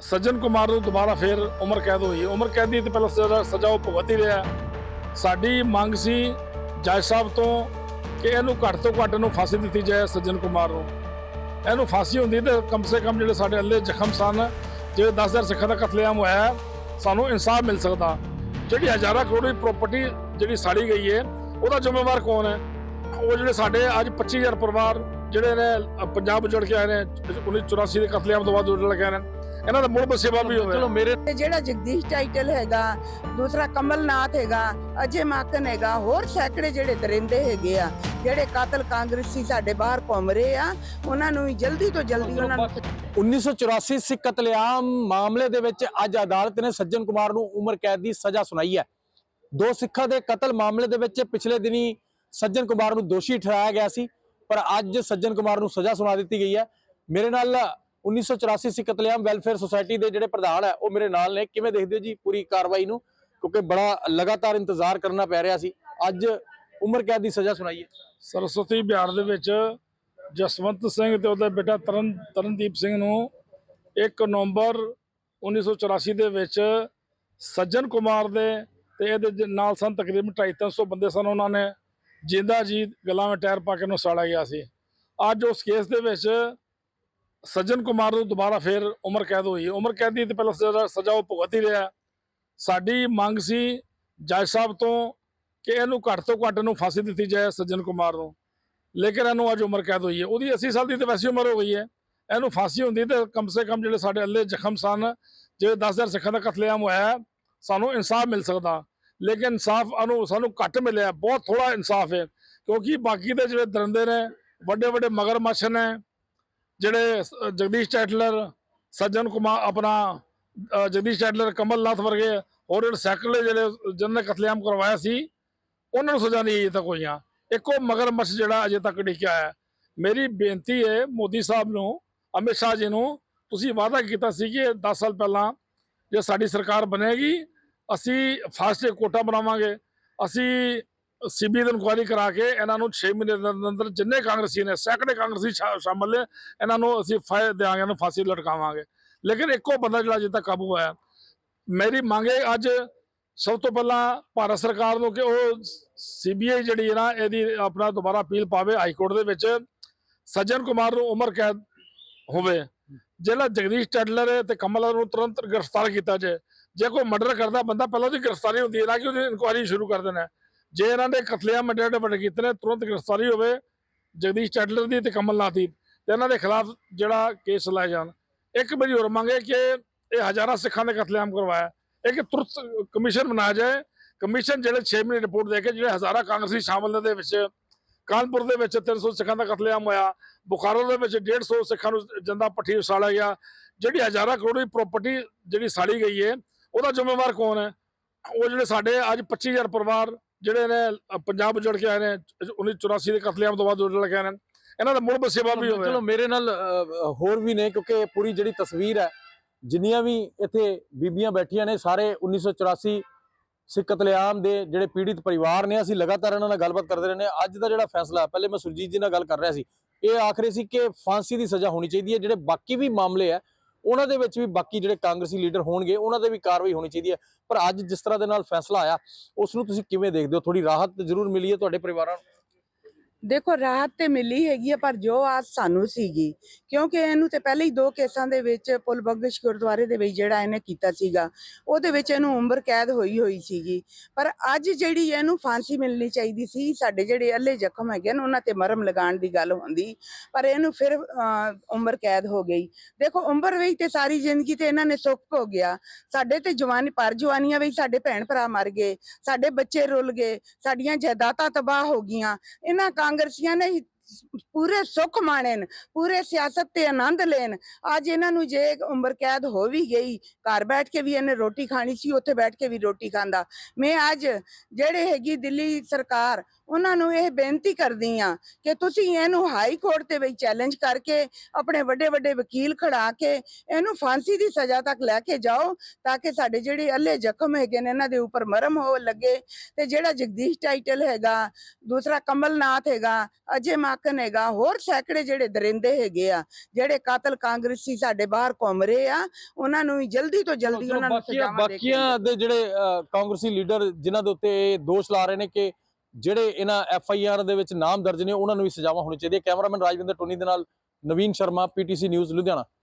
ਸੱਜਣ ਕੁਮਾਰ ਨੂੰ ਦੁਬਾਰਾ ਫੇਰ ਉਮਰ ਕੈਦ ਹੋਈ। ਹੈ ਉਮਰ ਕੈਦ ਦੀ ਤੇ ਪਹਿਲਾਂ ਸਜ਼ਾ ਉਹ ਭੁਗਤ ਹੀ ਰਿਹਾ। ਸਾਡੀ ਮੰਗ ਸੀ ਜੱਜ ਸਾਹਿਬ ਤੋਂ ਕਿ ਇਹਨੂੰ ਘੱਟ ਤੋਂ ਘੱਟ ਨੂੰ ਫਾਂਸੀ ਦਿੱਤੀ ਜਾਏ ਸੱਜਣ ਕੁਮਾਰ ਨੂੰ। ਇਹਨੂੰ ਫਾਂਸੀ ਹੁੰਦੀ ਤੇ ਕਮ ਸੇ ਕਮ ਜਿਹੜੇ ਸਾਡੇ ਅੱਲੇ ਜ਼ਖਮ ਸਨ ਜਿਹੜੇ 10000 ਸਿੱਖਾਂ ਦਾ ਕਤਲੇਆਮ ਹੋਇਆ ਸਾਨੂੰ ਇਨਸਾਫ ਮਿਲ ਸਕਦਾ। ਜਿਹੜੀ ਹਜ਼ਾਰਾਂ ਕਰੋੜ ਦੀ ਪ੍ਰਾਪਰਟੀ ਜਿਹੜੀ ਸਾੜੀ ਗਈ ਹੈ, ਉਹਦਾ ਜ਼ਿੰਮੇਵਾਰ ਕੌਣ ਹੈ? ਉਹ ਜਿਹੜੇ ਸਾਡੇ ਅੱਜ 25000 ਪਰਿਵਾਰ ਜਿਹੜੇ ਨੇ ਪੰਜਾਬ ਉਜੜ ਕੇ ਆਏ ਨੇ 1984 ਦੇ ਕਤਲੇਆਮ ਤੋਂ ਬਾਅਦ ਉਜੜ ਕੇ ਆਏ ਨੇ। ਇਹਨਾਂ ਦਾ ਮੁੜ ਬਸੇਵਾ ਵੀ ਹੋਵੇ ਚਲੋ ਮੇਰੇ ਤੇ ਜਿਹੜਾ ਜਗਦੀਸ਼ ਟਾਈਟਲ ਹੈਗਾ ਦੂਸਰਾ ਕਮਲਨਾਥ ਹੈਗਾ ਅਜੇ ਮਾਕਨ ਹੈਗਾ ਹੋਰ ਸੈਂਕੜੇ ਜਿਹੜੇ ਦਰਿੰਦੇ ਹੈਗੇ ਆ ਜਿਹੜੇ ਕਾਤਲ ਕਾਂਗਰਸੀ ਸਾਡੇ ਬਾਹਰ ਘੁੰਮ ਰਹੇ ਆ ਉਹਨਾਂ ਨੂੰ ਵੀ ਜਲਦੀ ਤੋਂ ਜਲਦੀ ਉਹਨਾਂ ਨੂੰ 1984 ਸਿੱਖ ਕਤਲੇਆਮ ਮਾਮਲੇ ਦੇ ਵਿੱਚ ਅੱਜ ਅਦਾਲਤ ਨੇ ਸੱਜਣ ਕੁਮਾਰ ਨੂੰ ਉਮਰ ਕੈਦ ਦੀ ਸਜ਼ਾ ਸੁਣਾਈ ਹੈ। ਦੋ ਸਿੱਖਾਂ ਦੇ ਕਤਲ ਮਾਮਲੇ ਦੇ ਵਿੱਚ ਪਿਛਲੇ ਦਿਨੀ ਸੱਜਣ ਕੁਮਾਰ ਨੂੰ ਦੋਸ਼ੀ ਠਹਿਰਾਇਆ ਗਿਆ ਸੀ ਪਰ ਅੱਜ ਸੱਜਣ ਕੁਮਾਰ ਨੂੰ ਸਜ਼ਾ ਸੁਣਾ ਦਿੱਤੀ ਗਈ ਹੈ। ਮੇਰੇ ਨਾਲ 1984 ਸਿੱਖ ਕਤਲੇਆਮ ਵੈਲਫੇਅਰ ਸੁਸਾਇਟੀ ਦੇ ਜਿਹੜੇ ਪ੍ਰਧਾਨ ਹੈ, ਉਹ ਮੇਰੇ ਨਾਲ ਨੇ। ਕਿਵੇਂ ਦੇਖਦੇ ਜੀ ਪੂਰੀ ਕਾਰਵਾਈ ਨੂੰ? ਕਿਉਂਕਿ ਬੜਾ ਲਗਾਤਾਰ ਇੰਤਜ਼ਾਰ ਕਰਨਾ ਪੈ ਰਿਹਾ ਸੀ। ਅੱਜ ਉਮਰ ਕੈਦ ਦੀ ਸਜ਼ਾ ਸੁਣਾਈ ਹੈ ਸਰਸਵਤੀ ਬਿਹਾਰ ਦੇ ਵਿੱਚ ਜਸਵੰਤ ਸਿੰਘ ਤੇ ਉਹਦਾ ਬੇਟਾ ਤਰਨ, ਤਰਨਦੀਪ ਸਿੰਘ ਨੂੰ 1 ਨਵੰਬਰ 1984 ਦੇ ਵਿੱਚ ਸੱਜਣ ਕੁਮਾਰ ਦੇ ਤੇ ਇਹਦੇ ਨਾਲ ਸਨ ਤਕਰੀਬਨ 250 ਬੰਦੇ ਸਨ ਉਹਨਾਂ ਨੇ। ਜਿੰਦਾ ਜੀ ਗਲਾਂ ਵਿੱਚ ਟਾਇਰ ਪਾ ਕੇ ਨੂੰ ਸਾੜਿਆ ਗਿਆ ਸੀ। ਅੱਜ ਉਸ ਕੇਸ ਦੇ ਵਿੱਚ ਸੱਜਣ ਕੁਮਾਰ ਨੂੰ ਦੁਬਾਰਾ ਫੇਰ ਉਮਰ ਕੈਦ ਹੋਈ। ਹੈ ਉਮਰ ਕੈਦ ਦੀ ਤੇ ਪਹਿਲਾਂ ਸਜ਼ਾ ਸਜ਼ਾ ਉਹ ਭੁਗਤ ਹੀ ਰਿਹਾ। ਸਾਡੀ ਮੰਗ ਸੀ ਜੱਜ ਸਾਹਿਬ ਤੋਂ ਕਿ ਇਹਨੂੰ ਘੱਟ ਤੋਂ ਘੱਟ ਨੂੰ ਫਾਂਸੀ ਦਿੱਤੀ ਜਾਏ ਸੱਜਣ ਕੁਮਾਰ ਨੂੰ। ਲੇਕਿਨ ਇਹਨੂੰ ਅੱਜ ਉਮਰ ਕੈਦ ਹੋਈ ਹੈ। ਉਹਦੀ 80 ਸਾਲ ਦੀ ਤੇ ਵੈਸੀ ਉਮਰ ਹੋ ਗਈ ਹੈ। ਇਹਨੂੰ ਫਾਂਸੀ ਹੁੰਦੀ ਤੇ ਕਮ ਸੇ ਕਮ ਜਿਹੜੇ ਸਾਡੇ ਅੱਲੇ ਜ਼ਖਮ ਸਨ, ਜਿਹੜੇ 10000 ਸਿੱਖਾਂ ਦਾ ਕਤਲੇਆਮ ਹੋਇਆ, ਸਾਨੂੰ ਇਨਸਾਫ ਮਿਲ ਸਕਦਾ। ਲੇਕਿਨ ਇਨਸਾਫ ਅਨੂ ਸਾਨੂੰ ਘੱਟ ਮਿਲਿਆ। ਬਹੁਤ ਥੋੜਾ ਇਨਸਾਫ ਹੈ। ਕਿਉਂਕਿ ਬਾਕੀ ਦੇ ਜਿਹੜੇ ਦਰਿੰਦੇ ਨੇ ਵੱਡੇ ਵੱਡੇ ਮਗਰਮੱਛ ਨੇ ਜਿਹੜੇ ਜਗਦੀਸ਼ ਟੈਟਲਰ ਸੱਜਣ ਕੁਮਾਰ ਆਪਣਾ ਜਗਦੀਸ਼ ਟੈਟਲਰ ਕਮਲਨਾਥ ਵਰਗੇ ਹੋਰ ਜਿਹੜੇ ਸੈਕਲੇ ਜਿਹੜੇ, ਜਿਨ੍ਹਾਂ ਨੇ ਕਤਲੇਆਮ ਕਰਵਾਇਆ ਸੀ, ਉਹਨਾਂ ਨੂੰ ਸਜ਼ਾ ਨਹੀਂ ਅਜੇ ਤੱਕ ਹੋਈਆਂ। ਇੱਕੋ ਮਗਰਮੱਛ ਜਿਹੜਾ ਅਜੇ ਤੱਕ ਡਿੱਕਿਆ ਹੈ। ਮੇਰੀ ਬੇਨਤੀ ਹੈ ਮੋਦੀ ਸਾਹਿਬ ਨੂੰ, ਅਮਿਤ ਸ਼ਾਹ ਜੀ ਨੂੰ, ਤੁਸੀਂ ਵਾਅਦਾ ਕੀਤਾ ਸੀ ਕਿ 10 ਸਾਲ ਪਹਿਲਾਂ ਜੇ ਸਾਡੀ ਸਰਕਾਰ ਬਣੇਗੀ, ਅਸੀਂ ਫਾਸਟ ਕੋਟਾ ਬਣਾਵਾਂਗੇ। ਅਸੀਂ ਸੀਬੀ ਦੀ ਇਨਕੁਆਇਰੀ ਕਰਾ ਕੇ ਇਹਨਾਂ ਨੂੰ 6 ਮਹੀਨੇ ਦੇ ਅੰਦਰ ਅੰਦਰ ਜਿੰਨੇ ਕਾਂਗਰਸੀ ਨੇ, ਸੈਂਕੜੇ ਕਾਂਗਰਸੀ ਸ਼ਾ- ਸ਼ਾਮਲ ਨੇ, ਇਹਨਾਂ ਨੂੰ ਅਸੀਂ ਫਾਇਦੇ ਦੇਵਾਂਗੇ ਇਹਨੂੰ ਫਾਂਸੀ ਲਟਕਾਵਾਂਗੇ। ਲੇਕਿਨ ਇੱਕੋ ਬੰਦਾ ਜਿਹੜਾ ਅਜੇ ਤੱਕ ਕਾਬੂ ਹੋਇਆ, ਮੇਰੀ ਮੰਗ ਹੈ ਅੱਜ ਸਭ ਤੋਂ ਪਹਿਲਾਂ ਭਾਰਤ ਸਰਕਾਰ ਨੂੰ ਕਿ ਉਹ ਸੀਬੀਆਈ ਜਿਹੜੀ ਹੈ ਨਾ, ਇਹਦੀ ਆਪਣਾ ਦੁਬਾਰਾ ਅਪੀਲ ਪਾਵੇ ਹਾਈ ਕੋਰਟ ਦੇ ਵਿੱਚ। ਸੱਜਣ ਕੁਮਾਰ ਨੂੰ ਉਮਰ ਕੈਦ ਹੋਵੇ। ਜਿਹੜਾ ਜਗਦੀਸ਼ ਟੈਡਲਰ ਹੈ ਤੇ ਕਮਲ ਨੂੰ ਤੁਰੰਤ ਗ੍ਰਿਫਤਾਰ ਕੀਤਾ ਜਾਏ। ਜੇ ਕੋਈ ਮਰਡਰ ਕਰਦਾ, ਬੰਦਾ ਪਹਿਲਾਂ ਉਹਦੀ ਗ੍ਰਿਫਤਾਰੀ ਹੁੰਦੀ ਹੈ, ਨਾ ਕਿ ਉਹਦੀ ਇਨਕੁਆਇਰੀ ਸ਼ੁਰੂ ਕਰ ਦੇਣਾ ਜੇ ਇਹਨਾਂ ਨੇ ਕਤਲੇਆਮ ਅੱਡੇ ਵੱਡੇ ਵੱਡੇ ਕੀਤੇ ਨੇ, ਤੁਰੰਤ ਗ੍ਰਿਫਤਾਰੀ ਹੋਵੇ, ਜਗਦੀਸ਼ ਟੈਡਲਰ ਦੀ ਤੇ ਕਮਲਨਾਥ ਦੀ ਤੇ ਇਹਨਾਂ ਦੇ ਖਿਲਾਫ ਜਿਹੜਾ ਕੇਸ ਲਾਏ ਜਾਣ। ਇੱਕ ਮੇਰੀ ਹੋਰ ਮੰਗ ਹੈ ਕਿ ਇਹ ਹਜ਼ਾਰਾਂ ਸਿੱਖਾਂ ਦੇ ਕਤਲੇਆਮ ਕਰਵਾਇਆ। ਇੱਕ ਤੁਰੰਤ ਕਮਿਸ਼ਨ ਬਣਾਇਆ ਜਾਏ। ਕਮਿਸ਼ਨ ਜਿਹੜੇ 6 ਮਹੀਨੇ ਰਿਪੋਰਟ ਦੇ ਕੇ ਜਿਹੜੇ ਹਜ਼ਾਰਾਂ ਕਾਂਗਰਸੀ ਸ਼ਾਮਲ ਨੇ, ਦੇ ਵਿੱਚ ਕਾਨਪੁਰ ਦੇ ਵਿੱਚ 300 ਸਿੱਖਾਂ ਦਾ ਕਤਲੇਆਮ ਹੋਇਆ। ਬੁਖਾਰੋ ਦੇ ਵਿੱਚ 150 ਸਿੱਖਾਂ ਨੂੰ ਜੰਦਾ ਪੱਠੀ ਉਸਾਲਿਆ ਗਿਆ। ਜਿਹੜੀ ਹਜ਼ਾਰਾਂ ਕਰੋੜ ਦੀ ਪ੍ਰਾਪਰਟੀ ਜਿਹੜੀ ਸਾੜੀ ਗਈ ਹੈ ਉਹਦਾ ਜ਼ਿੰਮੇਵਾਰ ਕੌਣ ਹੈ? ਉਹ ਜਿਹੜੇ ਸਾਡੇ ਅੱਜ 25000 ਪਰਿਵਾਰ ਜਿਹੜੇ ਨੇ ਪੰਜਾਬ ਉਜੜ ਕੇ ਆਏ ਨੇ 1984 ਦੇ ਕਤਲੇਆਮ ਤੋਂ ਬਾਅਦ ਉਜੜ ਕੇ ਆਏ ਨੇ। ਇਹਨਾਂ ਦਾ ਮੁੜ ਬਸੇਵਾ ਵੀ ਹੋਵੇ ਚਲੋ ਮੇਰੇ ਨਾਲ ਹੋਰ ਵੀ ਨੇ, ਕਿਉਂਕਿ ਪੂਰੀ ਜਿਹੜੀ ਤਸਵੀਰ ਹੈ, ਜਿੰਨੀਆਂ ਵੀ ਇੱਥੇ ਬੀਬੀਆਂ ਬੈਠੀਆਂ ਨੇ, ਸਾਰੇ 1984 ਸਿੱਖ ਕਤਲੇਆਮ ਦੇ ਜਿਹੜੇ ਪੀੜਿਤ ਪਰਿਵਾਰ ਨੇ, ਅਸੀਂ ਲਗਾਤਾਰ ਇਹਨਾਂ ਨਾਲ ਗੱਲਬਾਤ ਕਰਦੇ ਰਹਿੰਦੇ ਹਾਂ। ਅੱਜ ਦਾ ਜਿਹੜਾ ਫੈਸਲਾ ਪਹਿਲੇ ਮੈਂ ਸੁਰਜੀਤ ਜੀ ਨਾਲ ਗੱਲ ਕਰ ਰਿਹਾ ਸੀ। ਇਹ ਆਖਰੇ ਸੀ ਕਿ ਫਾਂਸੀ ਦੀ ਸਜ਼ਾ ਹੋਣੀ ਚਾਹੀਦੀ ਹੈ। ਜਿਹੜੇ ਬਾਕੀ ਵੀ ਮਾਮਲੇ ਆ ਉਹਨਾਂ ਦੇ ਵਿੱਚ ਵੀ ਬਾਕੀ ਜਿਹੜੇ ਕਾਂਗਰਸੀ ਲੀਡਰ ਹੋਣਗੇ, ਉਹਨਾਂ ਦੇ ਵੀ ਕਾਰਵਾਈ ਹੋਣੀ ਚਾਹੀਦੀ ਹੈ। ਪਰ ਅੱਜ ਜਿਸ ਤਰ੍ਹਾਂ ਦੇ ਨਾਲ ਫੈਸਲਾ ਆਇਆ, ਉਸ ਨੂੰ ਤੁਸੀਂ ਕਿਵੇਂ ਦੇਖਦੇ ਹੋ? ਥੋੜੀ ਰਾਹਤ ਜ਼ਰੂਰ ਮਿਲੀ ਹੈ ਤੁਹਾਡੇ ਪਰਿਵਾਰਾਂ ਨੂੰ? ਦੇਖੋ, ਰਾਹਤ ਤੇ ਮਿਲੀ ਹੈਗੀ ਆ, ਪਰ ਜੋ ਆਸ ਸਾਨੂੰ ਸੀਗੀ, ਕਿਉਂਕਿ ਇਹਨੂੰ ਤੇ ਪਹਿਲੇ ਹੀ ਦੋ ਕੇਸਾਂ ਦੇ ਵਿੱਚ ਪੁਲ ਬਗਸ਼ ਗੁਰਦੁਆਰੇ ਦੇ ਵਿੱਚ ਜਿਹੜਾ ਇਹਨੇ ਕੀਤਾ ਸੀਗਾ, ਉਹਦੇ ਵਿੱਚ ਇਹਨੂੰ ਉਮਰ ਕੈਦ ਹੋਈ ਹੋਈ ਸੀਗੀ। ਪਰ ਅੱਜ ਜਿਹੜੀ ਇਹਨੂੰ ਫਾਂਸੀ ਮਿਲਣੀ ਚਾਹੀਦੀ ਸੀ, ਸਾਡੇ ਜਿਹੜੇ ਅੱਲੇ ਜ਼ਖਮ ਹੈਗੇ ਨੇ, ਉਹਨਾਂ ਤੇ ਮਰਮ ਲਗਾਉਣ ਦੀ ਗੱਲ ਹੁੰਦੀ, ਪਰ ਇਹਨੂੰ ਫਿਰ ਉਮਰ ਕੈਦ ਹੋ ਗਈ। ਦੇਖੋ, ਉਮਰ ਵਿੱਚ ਤੇ ਸਾਰੀ ਜ਼ਿੰਦਗੀ ਤੇ ਇਹਨਾਂ ਨੇ ਸੁੱਖ ਹੋ ਗਿਆ। ਸਾਡੇ ਤੇ ਜਵਾਨੀ, ਪਰ ਜਵਾਨੀਆਂ ਵਿੱਚ ਸਾਡੇ ਭੈਣ ਭਰਾ ਮਰ ਗਏ, ਸਾਡੇ ਬੱਚੇ ਰੁੱਲ ਗਏ, ਸਾਡੀਆਂ ਜਾਇਦਾਦਾਂ ਤਬਾਹ ਹੋ ਗਈਆਂ। ਇਹਨਾਂ ਕਾਂਗਰਸੀਆਂ ਨੇ ਪੂਰੇ ਸੁੱਖ ਮਾਣਨ, ਪੂਰੇ ਸਿਆਸਤ ਤੇ ਆਨੰਦ ਲੈਣ। ਅੱਜ ਇਹਨਾਂ ਨੂੰ ਜੇ ਉਮਰ ਕੈਦ ਹੋ ਵੀ ਗਈ, ਘਰ ਬੈਠ ਕੇ ਵੀ ਇਹਨੇ ਰੋਟੀ ਖਾਣੀ ਸੀ, ਉੱਥੇ ਬੈਠ ਕੇ ਵੀ ਰੋਟੀ ਖਾਂਦਾ। ਮੈਂ ਅੱਜ ਜਿਹੜੇ ਹੈਗੀ ਦਿੱਲੀ ਸਰਕਾਰ, ਉਹਨਾਂ ਨੂੰ ਇਹ ਬੇਨਤੀ ਕਰਦੀ ਆ ਕਿ ਤੁਸੀਂ ਇਹਨੂੰ ਹਾਈ ਕੋਰਟ ਤੇ ਵੀ ਚੈਲੰਜ ਕਰਕੇ, ਆਪਣੇ ਵੱਡੇ ਵੱਡੇ ਵਕੀਲ ਖੜਾ ਕੇ, ਇਹਨੂੰ ਫਾਂਸੀ ਦੀ ਸਜ਼ਾ ਤੱਕ ਲੈ ਕੇ ਜਾਓ, ਤਾਂ ਕਿ ਸਾਡੇ ਜਿਹੜੇ ਅੱਲੇ ਜ਼ਖਮ ਹੈਗੇ ਨੇ, ਇਹਨਾਂ ਦੇ ਉੱਪਰ ਮਰਮ ਹੋ ਲੱਗੇ। ਤੇ ਜਿਹੜਾ ਜਗਦੀਸ਼ ਟਾਈਟਲ ਹੈਗਾ, ਦੂਸਰਾ ਕਮਲਨਾਥ ਹੈਗਾ, ਅਜੇ ਮਾ ਤੱਕ ਹੈਗਾ। ਹੋਰ ਸੈਂਕੜੇ ਜਿਹੜੇ ਦਰਿੰਦੇ ਹੈਗੇ ਆ ਜਿਹੜੇ ਕਾਤਲ ਕਾਂਗਰਸੀ ਸਾਡੇ ਬਾਹਰ ਘੁੰਮ ਰਹੇ ਆ ਉਹਨਾਂ ਨੂੰ ਵੀ ਜਲਦੀ ਤੋਂ ਜਲਦੀ ਉਹਨਾਂ ਨੂੰ ਕੇ ਬਾਕੀਆਂ ਦੇ ਜਿਹੜੇ ਕਾਂਗਰਸੀ ਲੀਡਰ ਜਿਨ੍ਹਾਂ ਦੇ ਉੱਤੇ ਇਹ ਦੋਸ਼ ਲਾ ਰਹੇ ਨੇ ਕਿ ਜਿਹੜੇ ਇਹਨਾਂ ਐਫ ਆਈ ਆਰ ਦੇ ਵਿੱਚ ਨਾਮ ਦਰਜ ਨੇ ਉਹਨਾਂ ਨੂੰ ਵੀ ਸਜ਼ਾਵਾਂ ਹੋਣੀ ਚਾਹੀਦੀ ਹੈ। ਕੈਮਰਾਮੈਨ ਰਾਜਵਿੰਦਰ ਟੋਨੀ ਦੇ ਨਾਲ ਨਵੀਨ ਸ਼ਰਮਾ ਪੀਟੀਸੀ ਨਿਊਜ਼ ਲੁਧਿਆਣਾ।